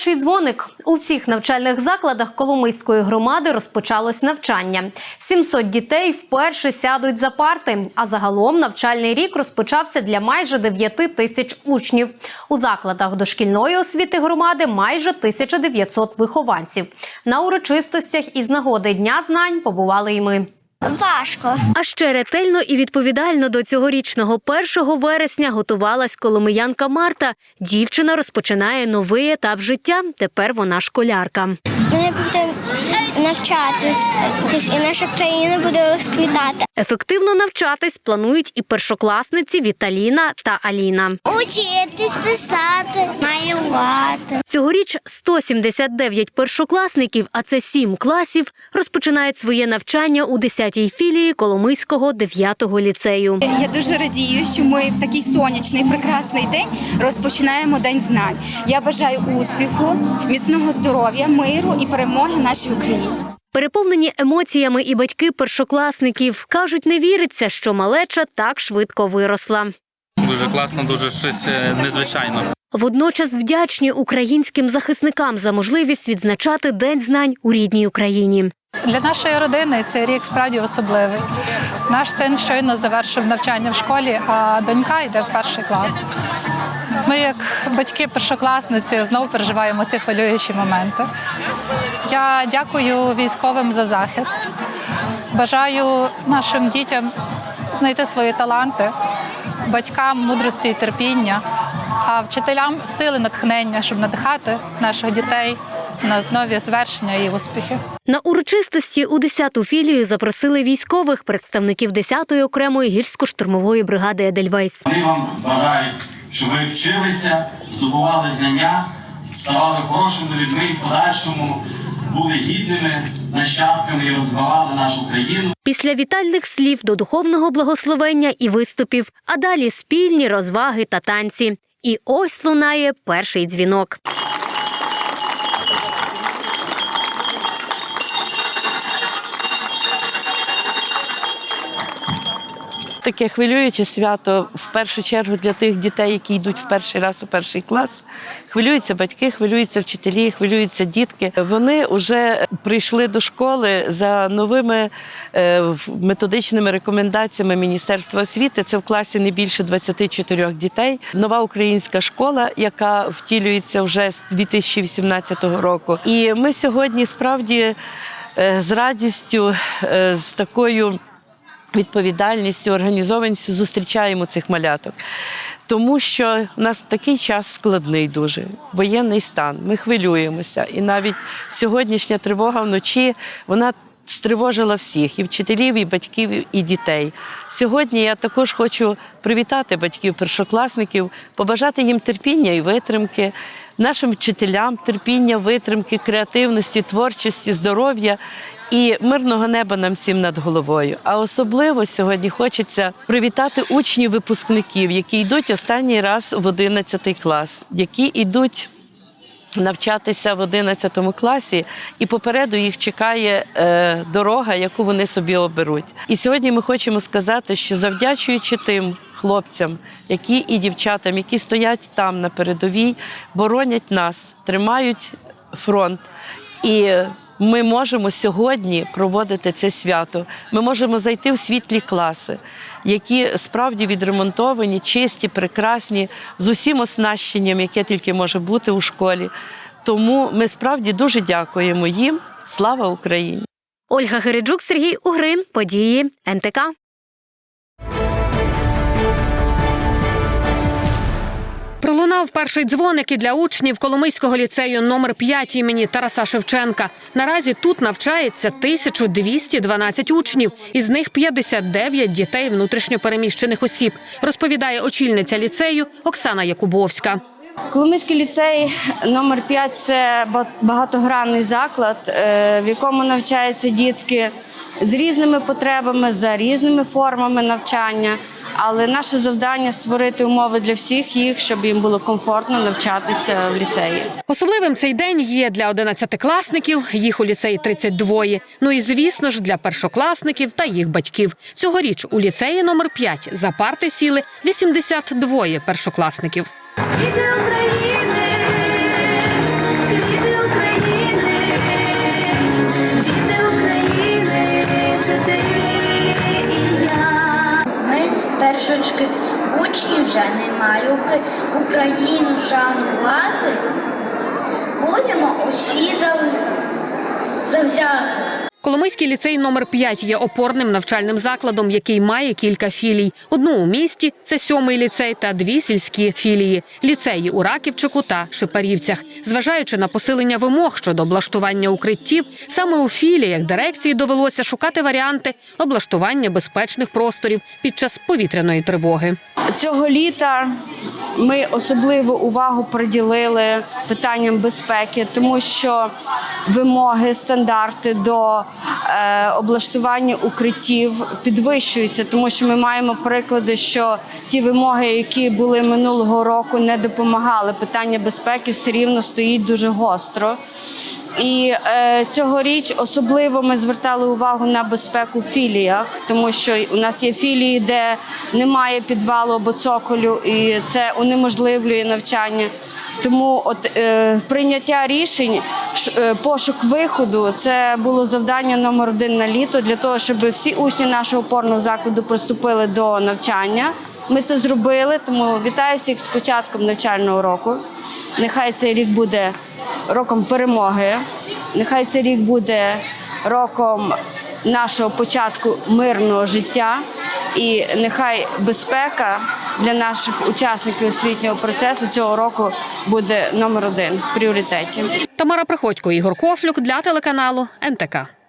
перший дзвоник. У всіх навчальних закладах Коломийської громади розпочалось навчання. 700 дітей вперше сядуть за парти. А загалом навчальний рік розпочався для майже 9 тисяч учнів. У закладах дошкільної освіти громади майже 1900 вихованців. На урочистостях із нагоди Дня знань побували і ми. Важко. А ще ретельно і відповідально до цьогорічного 1 вересня готувалась коломиянка Марта. Дівчина розпочинає новий етап життя. Тепер вона школярка. Мене навчатись, і наша країна буде розквітати. Ефективно навчатись планують і першокласниці Віталіна та Аліна. Учитись, писати, малювати. Цьогоріч 179 першокласників, а це 7 класів, розпочинають своє навчання у 10-й філії Коломийського 9-го ліцею. Я дуже радію, що ми в такий сонячний, прекрасний день розпочинаємо день знань. Я бажаю успіху, міцного здоров'я, миру і перемоги нашій Україні. Переповнені емоціями і батьки першокласників кажуть, не віриться, що малеча так швидко виросла. Дуже класно, дуже щось е, незвичайно. Водночас вдячні українським захисникам за можливість відзначати День знань у рідній Україні. Для нашої родини цей рік справді особливий. Наш син щойно завершив навчання в школі, а донька йде в перший клас. Ми, як батьки першокласниці, знову переживаємо ці хвилюючі моменти. Я дякую військовим за захист. Бажаю нашим дітям знайти свої таланти, батькам мудрості і терпіння, а вчителям сили натхнення, щоб надихати наших дітей на нові звершення і успіхи. На урочистості у 10-ту філію запросили військових представників 10-ї окремої гірсько-штурмової бригади Едельвейс. Вони вам бажають, щоб ви вчилися, здобували знання, ставали хорошими людьми і в подальшому були гідними нащадками і розвивали нашу країну. Після вітальних слів до духовного благословення і виступів, а далі спільні розваги та танці. І ось лунає перший дзвінок. Таке хвилююче свято в першу чергу для тих дітей, які йдуть в перший раз у перший клас. Хвилюються батьки, хвилюються вчителі, хвилюються дітки. Вони вже прийшли до школи за новими е, методичними рекомендаціями Міністерства освіти. Це в класі не більше 24 дітей. Нова українська школа, яка втілюється вже з 2018 року. І ми сьогодні справді е, з радістю, е, з такою відповідальністю, організованістю зустрічаємо цих маляток. Тому що у нас такий час складний дуже, воєнний стан. Ми хвилюємося. І навіть сьогоднішня тривога вночі вона стривожила всіх і вчителів, і батьків, і дітей. Сьогодні я також хочу привітати батьків першокласників, побажати їм терпіння і витримки, нашим вчителям терпіння, витримки, креативності, творчості, здоров'я і мирного неба нам всім над головою. А особливо сьогодні хочеться привітати учнів випускників, які йдуть останній раз в 11 клас, які йдуть. Навчатися в 11 класі, і попереду їх чекає е, дорога, яку вони собі оберуть. І сьогодні ми хочемо сказати, що завдячуючи тим хлопцям, які і дівчатам, які стоять там на передовій, боронять нас, тримають фронт. І ми можемо сьогодні проводити це свято. Ми можемо зайти в світлі класи, які справді відремонтовані, чисті, прекрасні, з усім оснащенням, яке тільки може бути у школі. Тому ми справді дуже дякуємо їм. Слава Україні! Ольга Гереджук, Сергій Угрин. Події НТК. Пролунав перший дзвоник і для учнів Коломийського ліцею номер 5 імені Тараса Шевченка. Наразі тут навчається 1212 учнів, із них 59 дітей внутрішньопереміщених осіб, розповідає очільниця ліцею Оксана Якубовська. Коломийський ліцей номер 5 це ба- багатогранний заклад, е, в якому навчаються дітки з різними потребами, за різними формами навчання. Але наше завдання створити умови для всіх їх, щоб їм було комфортно навчатися в ліцеї. Особливим цей день є для одинадцятикласників, їх у ліцеї 32. Ну і звісно ж для першокласників та їх батьків. Цьогоріч у ліцеї номер 5 за парти сіли 82 першокласників. Діти України, мовчки, учнів вже немає руки Україну шанувати. Будемо усі завзяти. Коломийський ліцей номер 5 є опорним навчальним закладом, який має кілька філій. Одну у місті це сьомий ліцей та дві сільські філії ліцеї у Раківчику та Шипарівцях. Зважаючи на посилення вимог щодо облаштування укриттів, саме у філіях дирекції довелося шукати варіанти облаштування безпечних просторів під час повітряної тривоги. Цього літа ми особливу увагу приділили питанням безпеки, тому що вимоги, стандарти до облаштування укриттів підвищуються, тому що ми маємо приклади, що ті вимоги, які були минулого року, не допомагали. Питання безпеки все рівно стоїть дуже гостро. І е, цьогоріч особливо ми звертали увагу на безпеку в філіях, тому що у нас є філії, де немає підвалу або цоколю, і це унеможливлює навчання. Тому от е, прийняття рішень, ш- е, пошук виходу це було завдання номер один на літо для того, щоб всі учні нашого опорного закладу приступили до навчання. Ми це зробили, тому вітаю всіх з початком навчального року. Нехай цей рік буде роком перемоги. Нехай цей рік буде роком нашого початку мирного життя. І нехай безпека для наших учасників освітнього процесу цього року буде номер один в пріоритеті. Тамара Приходько, Ігор Кофлюк для телеканалу НТК.